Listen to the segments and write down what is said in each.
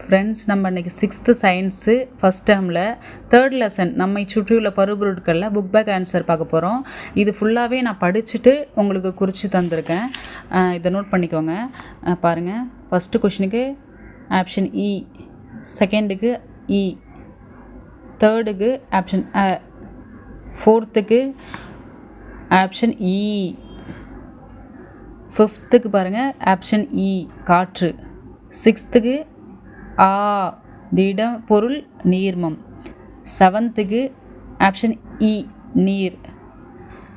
Friends நம்ம இன்றைக்கி sixth science first டேர்மில் தேர்ட் லெசன் நம்மை சுற்றியுள்ள பருப்பொருட்களில் புக் பேக் ஆன்சர் பார்க்க போகிறோம் இது ஃபுல்லாகவே நான் படிச்சுட்டு உங்களுக்கு குறித்து தந்திருக்கேன். இதை நோட் பண்ணிக்கோங்க. பாருங்கள் ஃபஸ்ட்டு கொஷினுக்கு ஆப்ஷன் இ செகண்டுக்கு இ தேர்டுக்கு ஆப்ஷன் அ ஃபோர்த்துக்கு ஆப்ஷன் இ ஃபிஃப்த்துக்கு பாருங்கள் ஆப்ஷன் இ காற்று. சிக்ஸ்த்துக்கு ஆ திடம் பொருள் நீர்மம். செவன்த்துக்கு ஆப்ஷன் இ நீர்.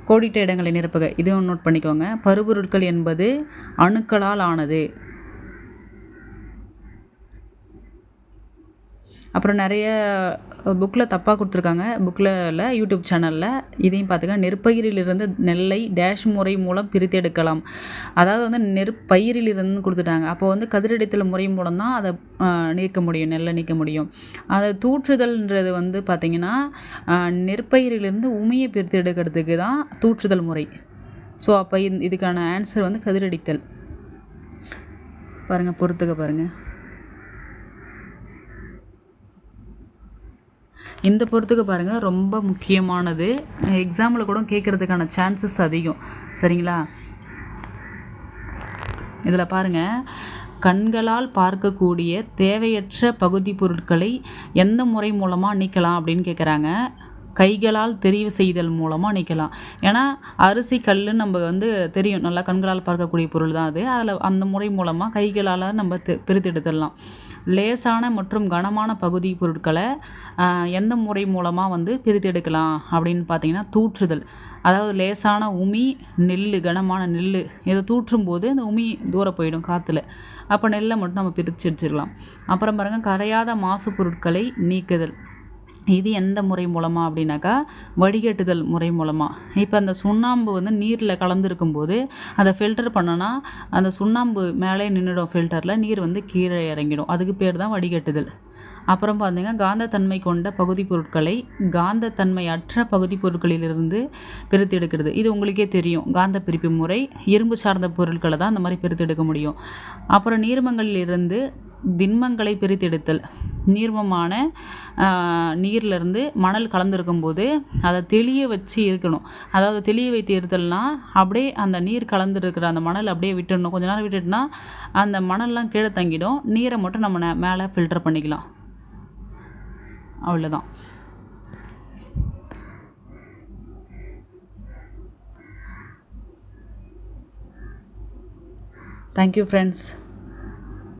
கோடிட்ட இடங்களை நிரப்புக. இதுவும் நோட் பண்ணிக்கோங்க. பருப்பொருட்கள் என்பது அணுக்களால் ஆனது. அப்புறம் நிறைய புக்கில் தப்பாக கொடுத்துருக்காங்க. புக்கில் இல்லை யூடியூப் சேனலில் இதையும் பார்த்துக்க நெற்பயிரிலிருந்து நெல்லை டேஷ் முறை மூலம் பிரித்தெடுக்கலாம் அதாவது வந்து நெற்பயிரிலிருந்து கொடுத்துட்டாங்க. அப்போ வந்து கதிரடித்தல் முறை மூலம் தான் அதை நீக்க முடியும் நெல்லை நீக்க முடியும். அதை தூற்றுதல்ன்றது வந்து பார்த்திங்கன்னா நெற்பயிரிலிருந்து உமியை பிரித்தெடுக்கிறதுக்கு தான் தூற்றுதல் முறை. ஸோ அப்போ இதுக்கான ஆன்சர் வந்து கதிரடித்தல். பாருங்கள் பொறுத்துக்க பாருங்கள் இந்த பொறுத்துக்கு பாருங்கள் ரொம்ப முக்கியமானது. எக்ஸாமில் கூட கேட்குறதுக்கான சான்சஸ் அதிகம். சரிங்களா? இதில் பாருங்கள் கண்களால் பார்க்கக்கூடிய தேவையற்ற பகுதி பொருட்களை எந்த முறை மூலமாக நீக்கலாம் அப்படின்னு கேட்குறாங்க கைகளால் தெரிவு செய்தல் மூலமாக நிற்கலாம் ஏன்னா அரிசி கல்லுன்னு நம்ம வந்து தெரியும். நல்லா கண்களால் பார்க்கக்கூடிய பொருள் தான் அது. அதில் அந்த முறை மூலமாக கைகளால் நம்ம தெ- பிரித்தெடுத்துடலாம் லேசான மற்றும் கனமான பகுதி பொருட்களை எந்த முறை மூலமாக வந்து பிரித்தெடுக்கலாம் அப்படின்னு பார்த்தீங்கன்னா தூற்றுதல். அதாவது லேசான உமி நெல் கனமான நெல் இதை தூற்றும் போது அந்த உமி தூர போயிடும் காற்றுல அப்போ நெல்லை மட்டும் நம்ம பிரித்து எடுத்துக்கலாம் அப்புறம் பாருங்கள் கரையாத மாசு பொருட்களை நீக்குதல். இது எந்த முறை மூலமாக அப்படின்னாக்கா வடிகட்டுதல் முறை மூலமாக இப்போ அந்த சுண்ணாம்பு வந்து நீரில் கலந்துருக்கும் போது அதை ஃபில்டர் பண்ணோன்னா அந்த சுண்ணாம்பு மேலே நின்றுடும் ஃபில்டரில் நீர் வந்து கீழே இறங்கிடும். அதுக்கு பேர் தான் வடிகட்டுதல். அப்புறம் பார்த்தீங்கன்னா காந்தத்தன்மை கொண்ட பகுதி பொருட்களை காந்தத்தன்மை அற்ற பகுதி பொருட்களிலிருந்து பிரித்தெடுக்கிறது இது உங்களுக்கே தெரியும். காந்த பிரிப்பு முறை இரும்பு சார்ந்த பொருட்களை தான் அந்த மாதிரி பிரித்தெடுக்க முடியும். அப்புறம் நீர்மங்களிலிருந்து திண்மங்களை பிரித்தெடுத்தல். நீர்மமான நீர்லேருந்து மணல் கலந்துருக்கும் போது அதை தெளிய வச்சு இருக்கணும். அதாவது தெளிய வைத்து இருத்தல்னா அப்படியே அந்த நீர் கலந்துருக்கிற அந்த மணல் அப்படியே விட்டுடணும். கொஞ்ச நேரம் விட்டுட்டுனா அந்த மணல்லாம் கீழே தங்கிடும். நீரை மட்டும் நம்ம மேலே ஃபில்டர் பண்ணிக்கலாம். அவ்வளோதான் தேங்க்யூ ஃப்ரெண்ட்ஸ்